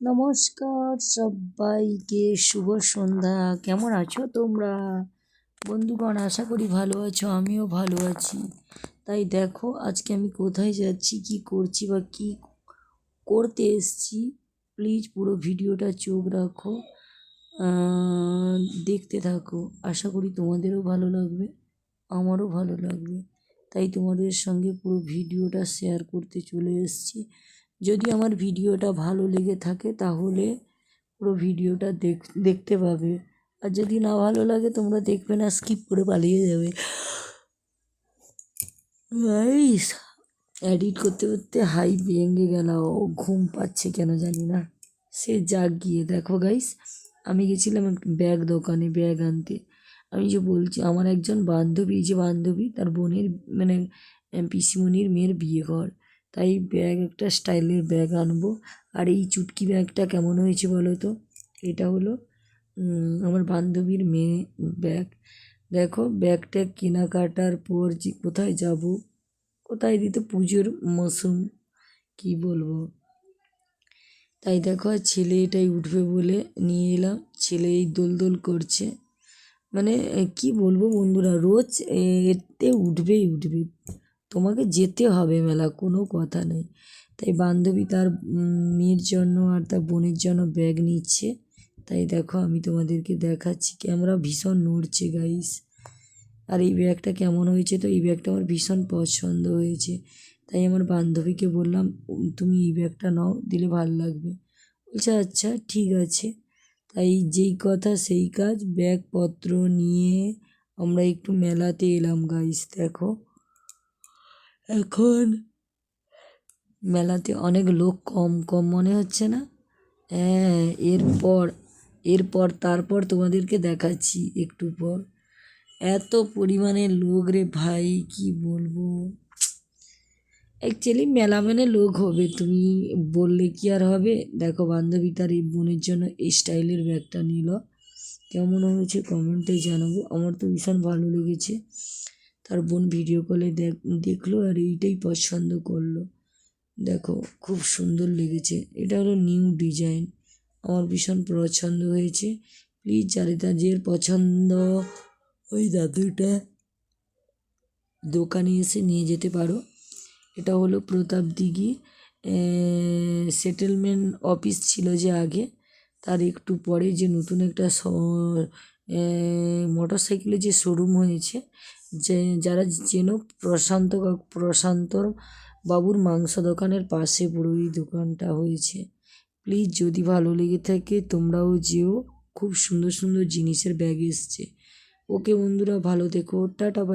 নমস্কার সবাইকে, শুভ সন্ধ্যা। কেমন আছো তোমরা? বন্ধুগণ, আশা করি ভালো আছো, আমিও ভালো আছি। তাই দেখো, আজকে আমি কোথায় যাচ্ছি, কি করছি বা কি করতে এসছি প্লিজ পুরো ভিডিওটা চোখ রাখো দেখতে থাকো। আশা করি তোমাদেরও ভালো লাগবে, আমারও ভালো লাগবে। তাই তোমাদের সঙ্গে পুরো ভিডিওটা শেয়ার করতে চলে এসেছি। যদি আমার ভিডিওটা ভালো লেগে থাকে, তাহলে পুরো ভিডিওটা দেখ, দেখতে পাবে। আর যদি না ভালো লাগে, তোমরা দেখবে না স্কিপ করে পালিয়ে যাবে। এডিট করতে করতে হাই ভেঙে গেল। ও ঘুম পাচ্ছে কেন জানি না। সে যাক গিয়ে। দেখো গাইস আমি গেছিলাম ব্যাগ দোকানে ব্যাগ আনতে। আমি যে বলছি, আমার একজন বান্ধবী যে বান্ধবী, তার বোনের মানে পিসিমণির মেয়ের বিয়ে ঘর। তাই ব্যাগ, একটা স্টাইলের ব্যাগ আনব। আর এই চুটকি ব্যাগটা কেমন হয়েছে বলো তো? এটা হলো আমার বান্ধবীর মেয়ে ব্যাগ। দেখো, ব্যাগটা কেনাকাটার পর যে কোথায় যাব, কোথায় দিতে পুজোর মৌসুম, কি বলব? তাই দেখো ছেলে এটাই উঠবে বলে নিয়ে এলাম। ছেলে এই দোল দোল করছে। মানে কি বলব বন্ধুরা, রোজ এতে উঠবেই উঠবে। তোমাকে যেতে হবে মেলা, কোনো কথা নেই। তাই বান্ধবী তার মেয়ের জন্য আর তার বোনের জন্য ব্যাগ নিচ্ছে। তাই দেখো আমি তোমাদেরকে দেখাচ্ছি, ক্যামেরা ভীষণ নড়ছে গাইস আর এই ব্যাগটা কেমন হয়েছে তো, এই ব্যাগটা আমার ভীষণ পছন্দ হয়েছে। তাই আমার বান্ধবীকে বললাম তুমি এই ব্যাগটা নাও, দিলে ভালো লাগবে। বলছে আচ্ছা ঠিক আছে। তাই যেই কথা সেই কাজ, ব্যাগপত্র নিয়ে আমরা একটু মেলাতে এলাম গাইস দেখো। এখন মেলাতে অনেক লোক কম কম মনে হচ্ছে না? হ্যাঁ এরপর এরপর তারপর তোমাদেরকে দেখাচ্ছি একটু পর। এত পরিমাণে লোক রে ভাই, কি বলব? অ্যাকচুয়ালি মেলা মানে লোক হবে, তুমি বললে কি আর হবে? দেখো বান্ধবী তার এই বোনের জন্য এই স্টাইলের ব্যাগটা নিল। কেমন হয়েছে কমেন্টে জানাব। আমার তো ভীষণ ভালো লেগেছে। তার বোন ভিডিও কলে দেখ, দেখল আর এইটাই পছন্দ করল। দেখো, খুব সুন্দর লেগেছে। এটা হলো নিউ ডিজাইন আমার ভীষণ পছন্দ হয়েছে। প্লিজ তাদের পছন্দ ওই দাদুটা দোকানে এসে নিয়ে যেতে পারো। এটা হলো প্রতাপ দিঘি। সেটেলমেন্ট অফিস ছিল যে আগে। তার একটু পরে যে নতুন একটা মোটর সাইকেলের যে শোরুম হয়েছে, যে, যারা চেনো প্রশান্ত প্রশান্ত বাবুর মাংস দোকানের পাশে পুরো এই দোকানটা হয়েছে। প্লিজ যদি ভালো লেগে থাকে, তোমরাও যেও, খুব সুন্দর সুন্দর জিনিসের ব্যাগ এসছে। ওকে বন্ধুরা, ভালো থেকো, টাটা বাই